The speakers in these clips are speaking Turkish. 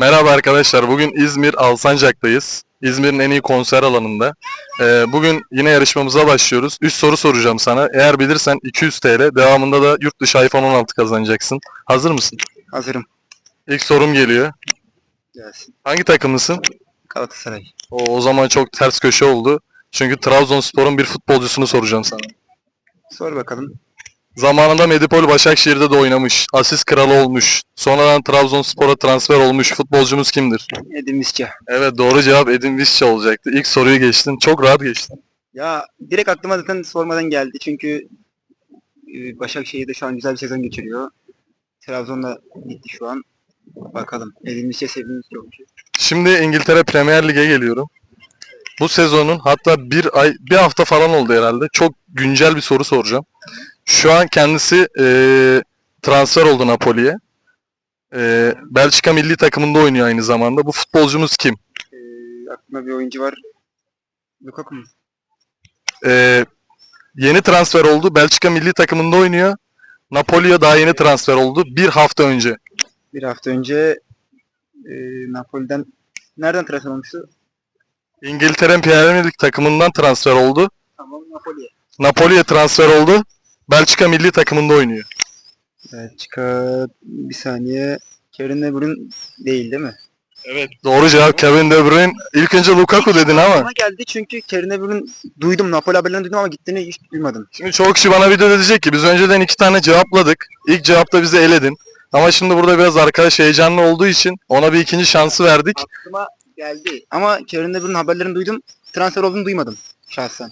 Merhaba arkadaşlar. Bugün İzmir Alsancak'tayız. İzmir'in en iyi konser alanında. Ee, bugün yine yarışmamıza başlıyoruz. 3 soru soracağım sana. Eğer bilirsen 200 TL. Devamında da yurt dışı iPhone 16 kazanacaksın. Hazır mısın? Hazırım. İlk sorum geliyor. Gelsin. Hangi takımlısın? Galatasaray. O, o zaman çok ters köşe oldu. Çünkü Trabzonspor'un bir futbolcusunu soracağım sana. Sor bakalım. Zamanında Medipol Başakşehir'de de oynamış. Asist kralı olmuş. Sonradan Trabzonspor'a transfer olmuş. Futbolcumuz kimdir? Edin Visca. Evet doğru cevap Edin Visca olacaktı. İlk soruyu geçtin. Çok rahat geçtin. Ya direkt aklıma zaten sormadan geldi. Çünkü e, Başakşehir'de şu an güzel bir sezon geçiriyor. Trabzon'da gitti şu an. Bakalım. Edin Visca sevdiğimiz yok. Şimdi İngiltere Premier Lig'e geliyorum. Bu sezonun hatta bir ay, bir hafta falan oldu herhalde. Çok güncel bir soru soracağım. Şu an kendisi eee, transfer oldu Napoli'ye. Eee, Belçika milli takımında oynuyor aynı zamanda. Bu futbolcumuz kim? E, aklıma bir oyuncu var. Lukaku mu? Eee, yeni transfer oldu. Belçika milli takımında oynuyor. Napoli'ye daha yeni transfer oldu. Bir hafta önce. Bir hafta önce e, Napoli'den nereden transfer olmuştu? İngiltere Premier Lig takımından transfer oldu. Tamam Napoli'ye. Napoli'ye transfer oldu. Belçika milli takımında oynuyor. Belçika bir saniye. Kevin De Bruyne değil değil mi? Evet. Doğru cevap Kevin De Bruyne. İlk önce Lukaku dedin ama. Aklıma geldi çünkü Kevin De Bruyne duydum. Napoli haberlerini duydum ama gittiğini hiç duymadım. Şimdi çok kişi bana videoda diyecek ki biz önceden iki tane cevapladık. İlk cevapta bizi eledin. Ama şimdi burada biraz arkadaş heyecanlı olduğu için ona bir ikinci şansı verdik. Aklıma geldi. Ama Kevin De Bruyne haberlerini duydum. Transfer olduğunu duymadım şahsen.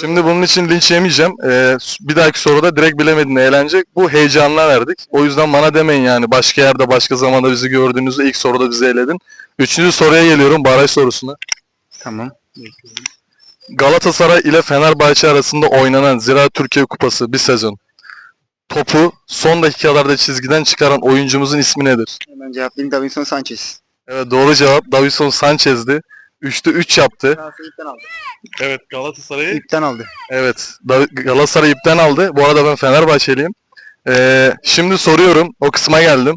Şimdi bunun için linç yemeyeceğim. Ee, bir dahaki soruda direkt bilemedin eğlenecek. Bu heyecanla verdik. O yüzden bana demeyin yani başka yerde başka zamanda bizi gördüğünüzde ilk soruda bizi eledin. Üçüncü soruya geliyorum baraj sorusuna. Tamam. Galatasaray ile Fenerbahçe arasında oynanan Ziraat Türkiye Kupası bir sezon. Topu son dakikalarda çizgiden çıkaran oyuncumuzun ismi nedir? Hemen cevaplayayım. Davinson Sanchez. Evet doğru cevap Davison Sanchez'di. 3'te 3 yaptı. Galatasaray ipten aldı. Evet Galatasaray'ı İpten aldı. Evet Da- Galatasaray ipten aldı. Bu arada ben Fenerbahçeliyim. Ee, şimdi soruyorum. O kısma geldim.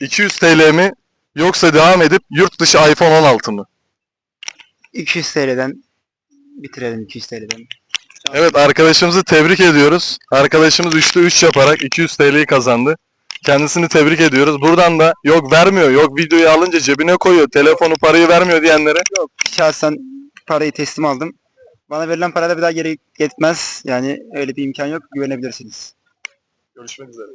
200 TL mi yoksa devam edip yurt dışı iPhone 16 mı? 200 TL'den bitirelim 200 TL'den. Evet arkadaşımızı tebrik ediyoruz. Arkadaşımız 3'te 3 yaparak 200 TL'yi kazandı. Kendisini tebrik ediyoruz. Buradan da yok vermiyor, yok videoyu alınca cebine koyuyor, telefonu parayı vermiyor diyenlere Şahsen parayı teslim aldım. Bana verilen para da bir daha geri gitmez. Yani öyle bir imkan yok. Güvenebilirsiniz. görüşmek üzere.